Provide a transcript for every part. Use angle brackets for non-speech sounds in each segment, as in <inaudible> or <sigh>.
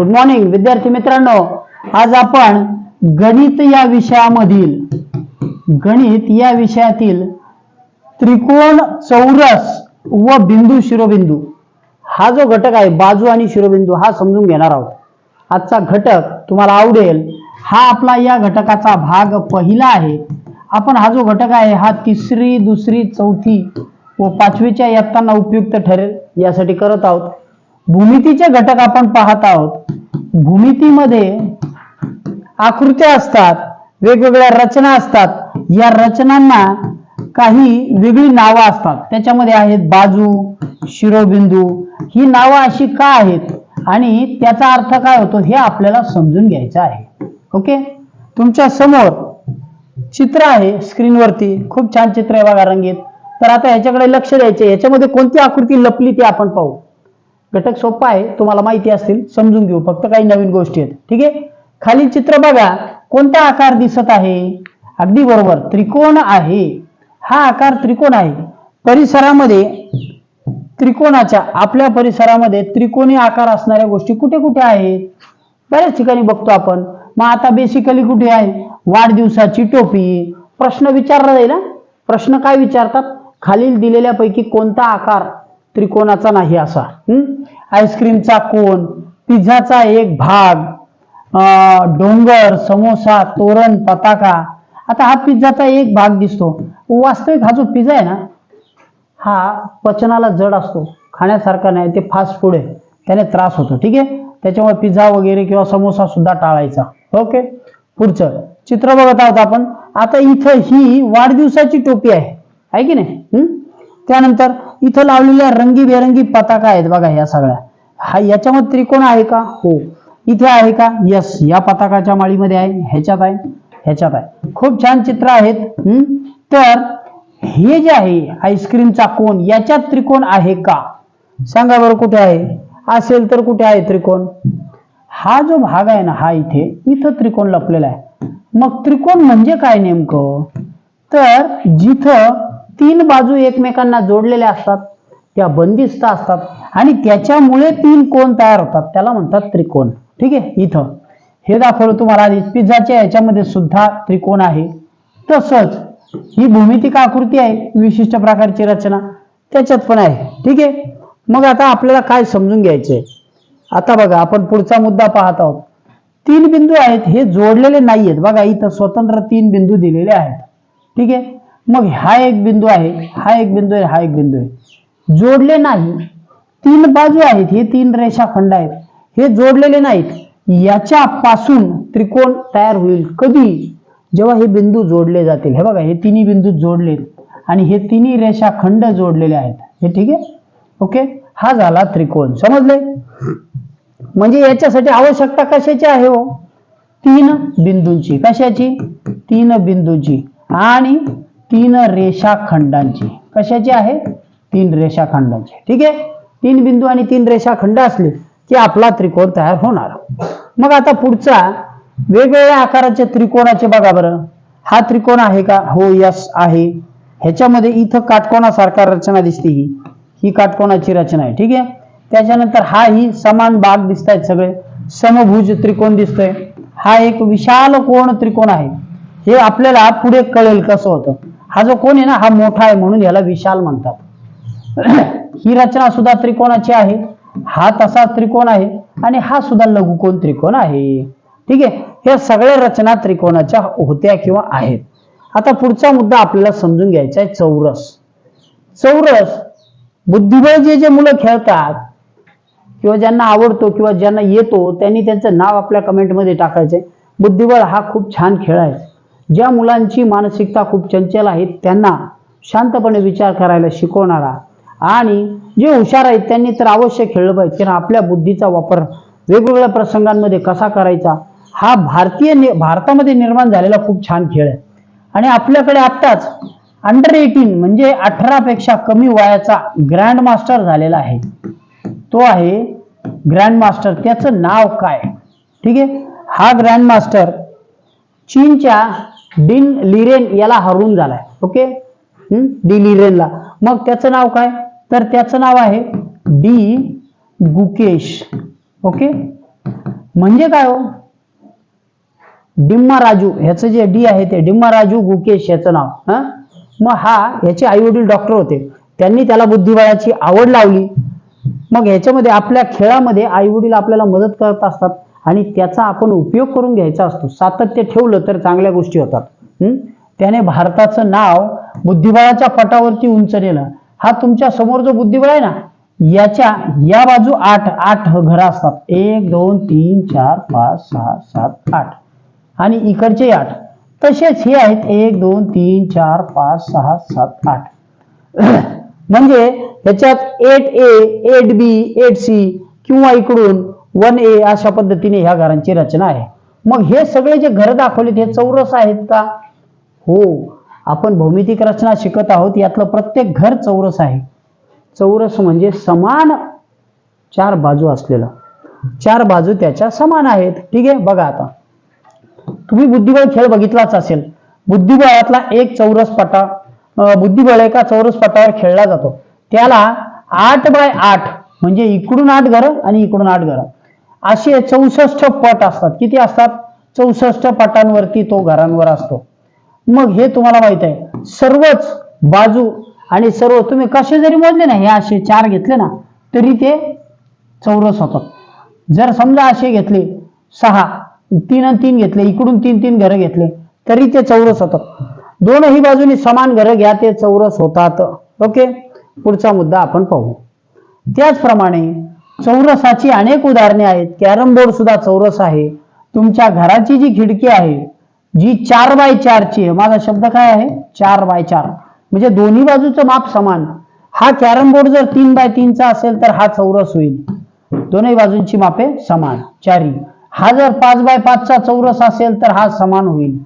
Good morning विद्यार्थी मित्रांनो. आज आपण गणित या विषयामधील गणित या विषयातील त्रिकोण चौरस व बिंदू शिरोबिंदू हा जो घटक आहे बाजू आणि शिरोबिंदू हा समजून घेणार आहोत. आजचा घटक तुम्हाला आवडेल हा आपला या घटकाचा भाग पहिला आहे. आपण हा जो घटक आहे हा तिसरी दुसरी चौथी व पाचवीच्या इयत्तांना उपयुक्त ठरेल यासाठी करत आहोत. भूमितीचे घटक आपण पाहत आहोत. भूमितीमध्ये आकृत्या असतात वेगवेगळ्या रचना असतात. या रचनांना काही वेगळी नावं असतात. त्याच्यामध्ये आहेत बाजू शिरोबिंदू. ही नावं अशी का आहेत? आणि त्याचा अर्थ काय होतो हे आपल्याला समजून घ्यायचं आहे. ओके? तुमच्यासमोर चित्र आहे स्क्रीनवरती. खूप छान चित्र आहे बघा रंगीत. तर आता ह्याच्याकडे लक्ष द्यायचे. याच्यामध्ये कोणती आकृती लपली ती आपण पाहू. घटक सोपा आहे तुम्हाला माहिती असतील समजून घेऊ फक्त काही नवीन गोष्टी आहेत. ठीक आहे? खालील चित्र बघा कोणता आकार दिसत आहे? अगदी बरोबर त्रिकोण आहे. हा आकार त्रिकोण आहे. परिसरामध्ये त्रिकोणाच्या आपल्या परिसरामध्ये त्रिकोणी आकार असणाऱ्या गोष्टी कुठे कुठे आहेत? बऱ्याच ठिकाणी बघतो आपण. मग आता बेसिकली कुठे आहे? वाढदिवसाची टोपी. प्रश्न विचारला जाईल ना प्रश्न काय विचारतात? खालील दिलेल्यापैकी कोणता आकार त्रिकोणाचा नाही असा. आईस्क्रीमचा कोण? पिझ्झाचा एक भाग अं, डोंगर समोसा तोरण पताका. आता हा पिझ्झाचा एक भाग दिसतो. वास्तविक हा जो पिझ्झा आहे ना हा पचनाला जड असतो. खाण्यासारखा नाही ते फास्ट फूड आहे. त्याने त्रास होतो ठीक आहे? त्याच्यामुळे पिझ्झा वगैरे किंवा समोसा सुद्धा टाळायचा. ओके? पुढचं. चित्र बघत आहोत आपण. आता इथं ही वाढदिवसाची टोपी आहे. आहे की नाही? त्यानंतर इथं लावलेल्या रंगीबेरंगी पताका आहेत बघा या सगळ्या. हा याच्यामध्ये त्रिकोण आहे का? हो. इथे आहे का? यस या पताकाच्या माळीमध्ये आहे. ह्याच्यात आहे. ह्याच्यात आहे. खूप छान चित्र आहेत. तर हे जे आहे आईस्क्रीमचा कोण याच्यात त्रिकोण आहे का? सांगा बरं कुठे आहे? असेल तर कुठे आहे त्रिकोण? हा जो भाग आहे ना हा इथे इथं त्रिकोण लपलेला आहे. मग त्रिकोण म्हणजे काय नेमकं? तर जिथं तीन बाजू एकमेकांना जोडलेल्या असतात त्या बंदिस्त असतात आणि त्याच्यामुळे तीन कोण तयार होतात त्याला म्हणतात त्रिकोण. ठीक आहे? इथं. हे दाखवलं तुम्हाला आधी. पिझ्झाच्या याच्यामध्ये सुद्धा त्रिकोण आहे. तसंच ही भूमितिक आकृती आहे विशिष्ट प्रकारची रचना. त्याच्यात पण आहे. ठीक आहे? मग आता आपल्याला काय समजून घ्यायचंय? आता बघा आपण पुढचा मुद्दा पाहत आहोत. तीन बिंदू आहेत हे जोडलेले नाहीयेत. बघा इथं स्वतंत्र तीन बिंदू दिलेले आहेत. ठीक आहे? मग हा एक बिंदू आहे हा एक बिंदू आहे हा एक बिंदू आहे. जोडले नाही तीन बाजू आहेत हे तीन रेषाखंड आहेत. हे जोडलेले नाहीत. याच्यापासून त्रिकोण तयार होईल कधी? जेव्हा हे बिंदू जोडले जातील. हे बघा हे तिन्ही बिंदू जोडलेत आणि हे तिन्ही रेषाखंड जोडलेले आहेत. हे ठीक आहे? ओके? हा झाला त्रिकोण. समजले? म्हणजे याच्यासाठी आवश्यकता कशाची आहे हो? तीन बिंदूंची. कशाची? तीन बिंदूंची. आणि तीन रेषाखंडांची. कशाची आहे? तीन रेषाखंडांची. ठीक आहे? तीन बिंदू आणि तीन रेषाखंड असले की आपला त्रिकोण तयार होणार. मग आता पुढचा वेगवेगळ्या आकाराचे त्रिकोणाचे बघा बरं. हा त्रिकोण आहे का? हो यस आहे. ह्याच्यामध्ये इथं काटकोणासारखा रचना दिसते ही. ही काटकोणाची रचना आहे. ठीक आहे? त्याच्यानंतर हा ही समान भाग दिसत आहेत सगळे. समभुज त्रिकोण दिसतोय. हा एक विशाल कोण त्रिकोण आहे? हे आपल्याला पुढे कळेल कसं होतं. हा जो कोण आहे ना हा मोठा आहे म्हणून याला विशाल म्हणतात. <clears throat> ही रचना सुद्धा त्रिकोणाची आहे. हा तसा त्रिकोण आहे आणि हा सुद्धा लघुकोण त्रिकोण आहे. ठीक आहे? या सगळ्या रचना त्रिकोणाच्या होत्या किंवा आहेत. आता पुढचा मुद्दा आपल्याला समजून घ्यायचा आहे चौरस. चौरस बुद्धिबळ जे जे मुलं खेळतात किंवा ज्यांना आवडतो किंवा ज्यांना येतो त्यांनी त्यांचं नाव आपल्या कमेंटमध्ये टाकायचंय. बुद्धिबळ हा खूप छान खेळ आहे. ज्या मुलांची मानसिकता खूप चंचल आहे त्यांना शांतपणे विचार करायला शिकवणारा आणि जे हुशार आहेत त्यांनी तर अवश्य खेळलं पाहिजे. कारण आपल्या बुद्धीचा वापर वेगवेगळ्या प्रसंगांमध्ये कसा करायचा हा भारतीय नि- भारतामध्ये निर्माण झालेला खूप छान खेळ आहे. आणि आपल्याकडे आत्ताच अंडर एटीन म्हणजे अठरा पेक्षा कमी वयाचा ग्रँड मास्टर झालेला आहे. तो आहे ग्रँड मास्टर त्याचं नाव काय? ठीक आहे? हा ग्रँड मास्टर चीनच्या डिन लिरेन याला हरवून झालाय. ओके डी लिरेनला. मग त्याचं नाव काय? तर त्याचं नाव आहे डी गुकेश. ओके म्हणजे काय हो? डिम्मा राजू. ह्याचं जे डी आहे ते डिम्मा राजू गुकेश याचं नाव. हा? मग हा याचे आई वडील डॉक्टर होते. त्यांनी त्याला बुद्धिबळाची आवड लावली. मग ह्याच्यामध्ये आपल्या खेळामध्ये आई वडील आपल्याला मदत करत असतात. आणि त्याचा आपण उपयोग करून घ्यायचा असतो. सातत्य ठेवलं तर चांगल्या गोष्टी होतात. त्याने भारताचं नाव बुद्धिबळाच्या पटावरती उंच नेलं. हा तुमच्यासमोर जो बुद्धिबळ आहे ना याच्या या बाजू आठ आठ घरं असतात. एक दोन तीन चार पाच सहा सात आठ. आणि इकडचे आठ. तसेच हे आहेत एक दोन तीन चार पाच सहा सात आठ. <clears throat> म्हणजे याच्यात eight A eight B eight C किंवा इकडून वन ए अशा पद्धतीने ह्या घरांची रचना आहे. मग हे सगळे जे घर दाखवलेत हे चौरस आहेत का? हो. आपण भौमितिक रचना शिकत आहोत यातलं प्रत्येक घर चौरस आहे. चौरस म्हणजे समान चार बाजू असलेलं. चार बाजू त्याच्या समान आहेत. ठीक आहे? बघा आता. तुम्ही बुद्धिबळ खेळ बघितलाच असेल. बुद्धिबळातला एक चौरस पटा बुद्धिबळ एका चौरस पटावर खेळला जातो. त्याला आठ बाय आठ म्हणजे इकडून आठ घरं आणि इकडून आठ घरं. असे चौसष्ट पट असतात. किती असतात? चौसष्ट पटांवरती तो घरांवर असतो. मग हे तुम्हाला माहीत आहे. सर्वच बाजू आणि सर्व तुम्ही कसे जरी मोजले ना हे असे चार घेतले ना तरी ते चौरस होतात. जर समजा असे घेतले सहा तीन आणि तीन घेतले इकडून तीन तीन घरं घेतले तरी ते चौरस होतात. दोनही बाजूनी समान घरं घ्या ते चौरस होतात. ओके? पुढचा मुद्दा आपण पाहू. त्याचप्रमाणे चौरसाची अनेक उदाहरणे आहेत. कॅरम बोर्ड सुद्धा चौरस आहे. तुमच्या घराची जी खिडकी आहे जी चार बाय चारची आहे माझा शब्द काय आहे? चार बाय चार. म्हणजे दोन्ही बाजूचं माप समान. हा कॅरम बोर्ड जर तीन बाय तीनचा असेल तर हा चौरस होईल. दोन्ही बाजूंची मापे समान. चारी हा जर पाच बाय पाचचा चौरस असेल तर हा समान होईल.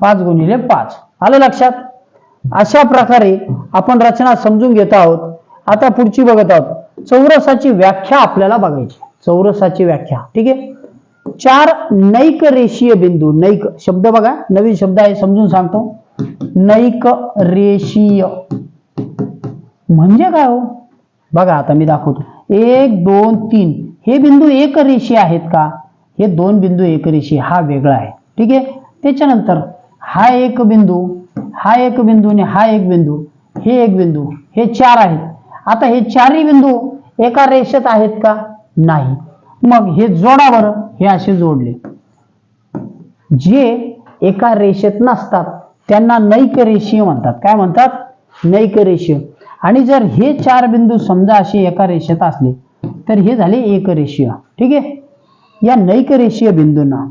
पाच गुणिले पाच. आलं लक्षात? अशा प्रकारे आपण रचना समजून घेत आहोत. आता पुढची बघत आहोत. चौरसाची व्याख्या आपल्याला बघायची. चौरसाची व्याख्या. ठीक आहे? चार नैक रेषीय बिंदू. नैक शब्द बघा. नवीन शब्द आहे समजून सांगतो. नैक रेषीय म्हणजे काय हो? बघा आता मी दाखवतो. एक दोन तीन. हे बिंदू एक रेषीय आहेत का? हे दोन बिंदू एक रेषीय हा वेगळा आहे. ठीक आहे? त्याच्यानंतर हा एक बिंदू हा एक बिंदू आणि हा एक बिंदू हे एक बिंदू हे चार आहेत. आता हे चारही बिंदू एका रेषेत आहेत का? नाही. मग हे जोडावर हे असे जोडले. जे एका रेषेत नसतात त्यांना नैक रेषीय म्हणतात. काय म्हणतात? नैक रेषीय. आणि जर हे चार बिंदू समजा असे एका रेषेत असले तर हे झाले एक रेषीय. ठीक आहे? या नैक रेषीय बिंदूंना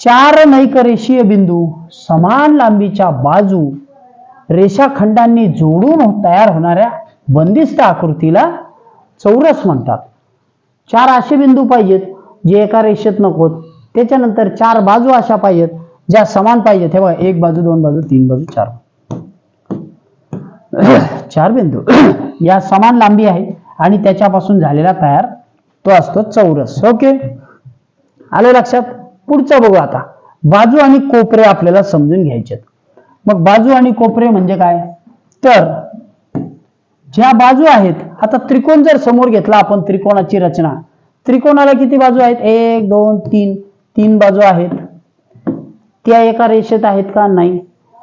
चार नैक रेषीय बिंदू समान लांबीच्या बाजू रेषाखंडांनी जोडून तयार होणाऱ्या बंदिस्त आकृतीला चौरस म्हणतात. चार असे बिंदू पाहिजेत जे एका रेषेत नकोत. त्याच्यानंतर चार बाजू अशा पाहिजेत ज्या समान पाहिजेत. हे बघा एक बाजू दोन बाजू तीन बाजू चार <clears throat> चार बिंदू. <clears throat> या समान लांबी आहे आणि त्याच्यापासून झालेला तयार तो असतो चौरस. ओके? आलं लक्षात? पुढचं बघू आता. बाजू आणि कोपरे आपल्याला समजून घ्यायचे मग बाजू आणि कोपरे म्हणजे काय? तर ज्या बाजू आहेत आता त्रिकोण जर समोर घेतला आपण त्रिकोणाची रचना. त्रिकोणाला किती बाजू आहेत? एक दोन तीन. तीन बाजू आहेत. त्या एका रेषेत आहेत का? नाही.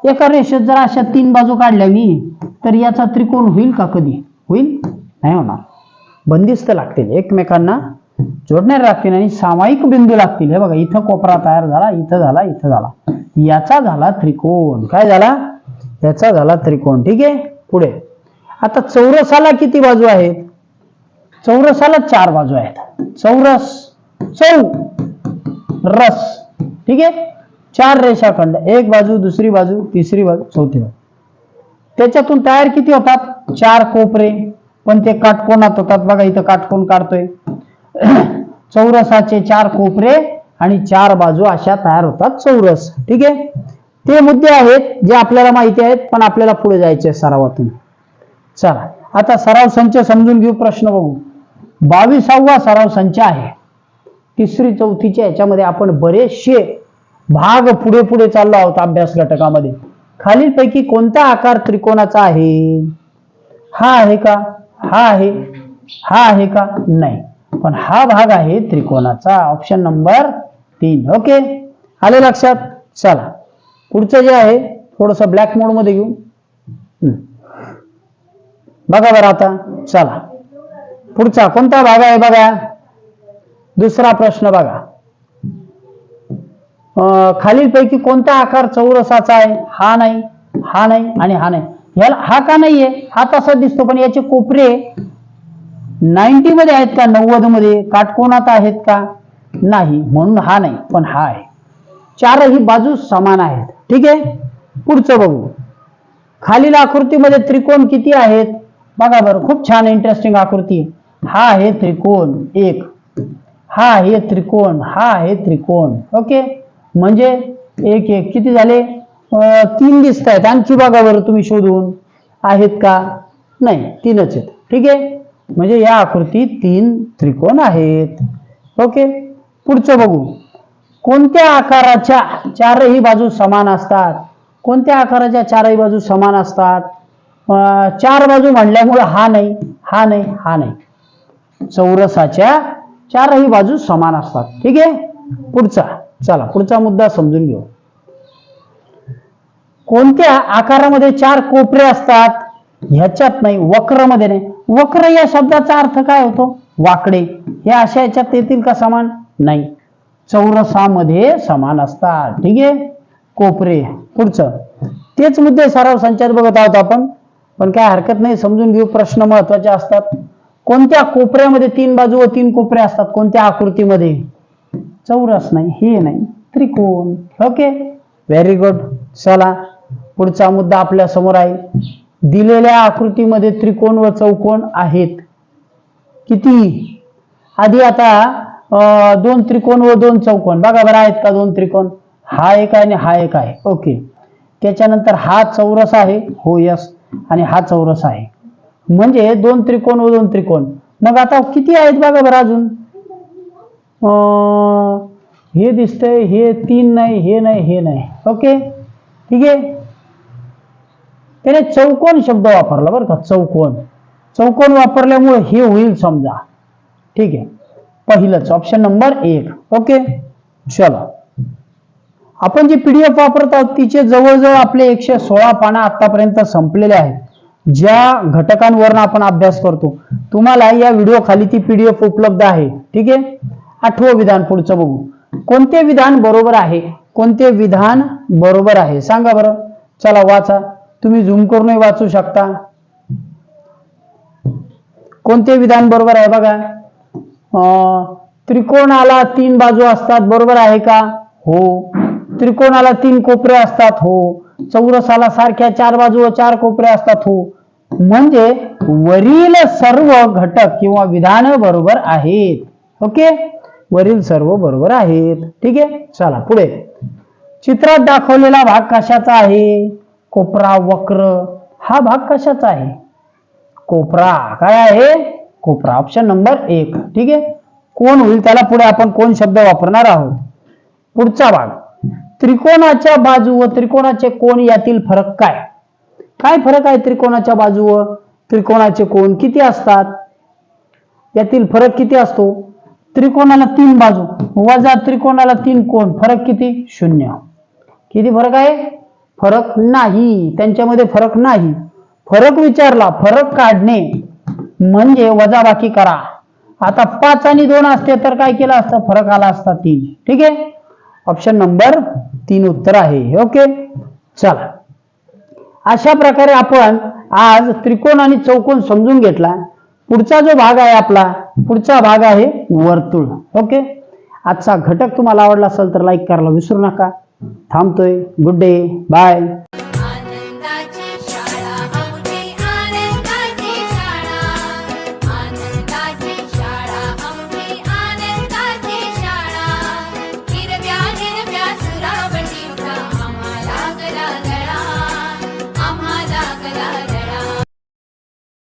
एका रेषेत जर अशा तीन बाजू काढल्या मी तर याचा त्रिकोण होईल का कधी? होईल? नाही होणार. बंदिस्त लागतील. एकमेकांना जोडणारे लागतील आणि सामायिक बिंदू लागतील. हे बघा इथं कोपरा तयार झाला इथं झाला इथं झाला. याचा झाला त्रिकोण. काय झाला? याचा झाला त्रिकोण. ठीक आहे? पुढे. आता चौरसाला किती बाजू आहेत? चौरसाला चार बाजू आहेत. चौरस चौ रस. ठीक आहे? चार रेषाखंड एक बाजू दुसरी बाजू तिसरी बाजू चौथी बाजू. त्याच्यातून तयार किती होतात? चार कोपरे. पण ते काटकोणात होतात. बघा इथं काटकोण काढतोय. <clears throat> चौरसाचे चार कोपरे आणि चार बाजू अशा तयार होतात. चौरस. ठीक आहे? ते मुद्दे आहेत जे आपल्याला माहिती आहेत पण आपल्याला पुढे जायचे सरावातून. चला आता सराव संच समजून घेऊ प्रश्न बघू. बावीसावा सराव संच आहे. तिसरी चौथीच्या याच्यामध्ये आपण बरेचसे भाग पुढे पुढे चाललो आहोत अभ्यास घटकामध्ये. खालीलपैकी कोणता आकार त्रिकोणाचा आहे? हा आहे का? हा आहे. हा आहे का? नाही. पण हा भाग आहे त्रिकोणाचा. ऑप्शन नंबर तीन. ओके आले लक्षात? चला. पुढचं जे आहे थोडस ब्लॅक मोडमध्ये घेऊ. बघा बरं आता चला. पुढचा कोणता भाग आहे बघा? दुसरा प्रश्न बघा. खालीलपैकी कोणता आकार चौरसाचा आहे? हा नाही हा नाही आणि हा नाही. याला हा का नाहीये? हा तसा दिसतो पण याचे कोपरे नाईन्टी मध्ये आहेत का? नव्वदमध्ये काटकोणात आहेत का? नाही म्हणून हा नाही पण हा आहे. चारही बाजू समान आहेत. ठीक आहे? पुढचं बघू. खालील आकृतीमध्ये त्रिकोण किती आहेत? बघा बरं खूप छान इंटरेस्टिंग आकृती. हा आहे त्रिकोण एक. हा आहे त्रिकोण हा आहे त्रिकोण. ओके म्हणजे एक एक. किती झाले? तीन दिसत आहेत. आणखी बघा बरं तुम्ही शोधून. आहेत का? नाही तीनच आहेत. ठीक आहे? म्हणजे या आकृतीत तीन त्रिकोण आहेत. ओके पुढचं बघू. कोणत्या आकाराच्या चारही बाजू समान असतात? कोणत्या आकाराच्या चारही बाजू समान असतात? चार बाजू म्हणल्यामुळे हा नाही हा नाही हा नाही. चौरसाच्या चारही बाजू समान असतात. ठीक आहे? पुढचा चला पुढचा मुद्दा समजून घेऊ. कोणत्या आकारामध्ये चार कोपरे असतात? ह्याच्यात नाही वक्रमध्ये नाही. वक्र या शब्दाचा अर्थ काय होतो? वाकडे. हे अशा याच्यात येतील का समान? नाही. चौरसामध्ये समान असतात. ठीक आहे? कोपरे. पुढचं. तेच मुद्दे सराव संचात बघत आहोत आपण. पण काय हरकत नाही समजून घेऊ प्रश्न महत्त्वाचे असतात. कोणत्या कोपऱ्यामध्ये तीन बाजू व तीन कोपऱ्या असतात? कोणत्या आकृतीमध्ये? चौरस नाही हे नाही त्रिकोण. ओके व्हेरी गुड चला पुढचा मुद्दा आपल्यासमोर आहे. दिलेल्या आकृतीमध्ये त्रिकोण व चौकोन आहेत. किती? आधी आता दोन त्रिकोण व दोन चौकोन बघा बरं आहेत का दोन त्रिकोण? हा एक आहे आणि हा एक आहे. ओके त्याच्यानंतर हा चौरस आहे. हो यस आणि हा चौरस आहे. म्हणजे दोन त्रिकोण व दोन त्रिकोण. मग आता किती आहेत बघा बरं अजून? अं, हे दिसतंय हे तीन नाही हे नाही हे नाही. ओके? ठीक आहे? त्याने चौकोन शब्द वापरला बरं का चौकोन. चौकोन वापरल्यामुळे हे होईल समजा. ठीक आहे? पहिलंच ऑप्शन नंबर एक. ओके? चला. आपण जी एफ वापरत आहोत तिचे जवळजवळ आपले एकशे सोळा पानं आतापर्यंत संपलेले आहेत. ज्या घटकांवरून आपण अभ्यास करतो तुम्हाला या व्हिडिओ खाली ती पीडीएफ उपलब्ध आहे. ठीक आहे? आठवं विधान पुढचं बघू. कोणते विधान बरोबर आहे? कोणते विधान बरोबर आहे? सांगा बरं. चला वाचा. तुम्ही झूम करूनही वाचू शकता. कोणते विधान बरोबर आहे बघा? अं, त्रिकोणाला तीन बाजू असतात. बरोबर आहे का? हो. त्रिकोणाला तीन कोपरे असतात हो. चौरसाला सारख्या चार बाजू चार कोपरे असतात हो. म्हणजे वरील सर्व घटक किंवा विधान बरोबर आहेत. ओके? वरील सर्व बरोबर आहेत. ठीक आहे? चला पुढे. चित्रात दाखवलेला भाग कशाचा आहे? कोपरा वक्र हा भाग कशाचा आहे? कोपरा. काय आहे? कोपरा. ऑप्शन नंबर एक. ठीक आहे? कोण होईल? त्याला पुढे आपण कोण शब्द वापरणार आहोत? पुढचा भाग. त्रिकोणाच्या बाजू व त्रिकोणाचे कोण यातील फरक काय? काय फरक आहे त्रिकोणाच्या बाजू व त्रिकोणाचे कोण किती असतात? यातील फरक किती असतो? त्रिकोणाला तीन बाजू वजा त्रिकोणाला तीन कोण फरक किती? शून्य. किती फरक आहे? फरक नाही. त्यांच्यामध्ये फरक नाही. फरक विचारला फरक काढणे म्हणजे वजाबाकी करा. आता पाच आणि दोन असते तर काय केलं असतं? फरक आला असता तीन. ठीक आहे? ऑप्शन नंबर तीन उत्तर आहे. ओके चला. अशा प्रकारे आपण आज त्रिकोण आणि चौकोन समजून घेतला. पुढचा जो भाग आहे आपला पुढचा भाग आहे वर्तुळ. ओके आजचा घटक तुम्हाला आवडला असेल तर लाईक करायला विसरू नका. थांबतोय. Good day bye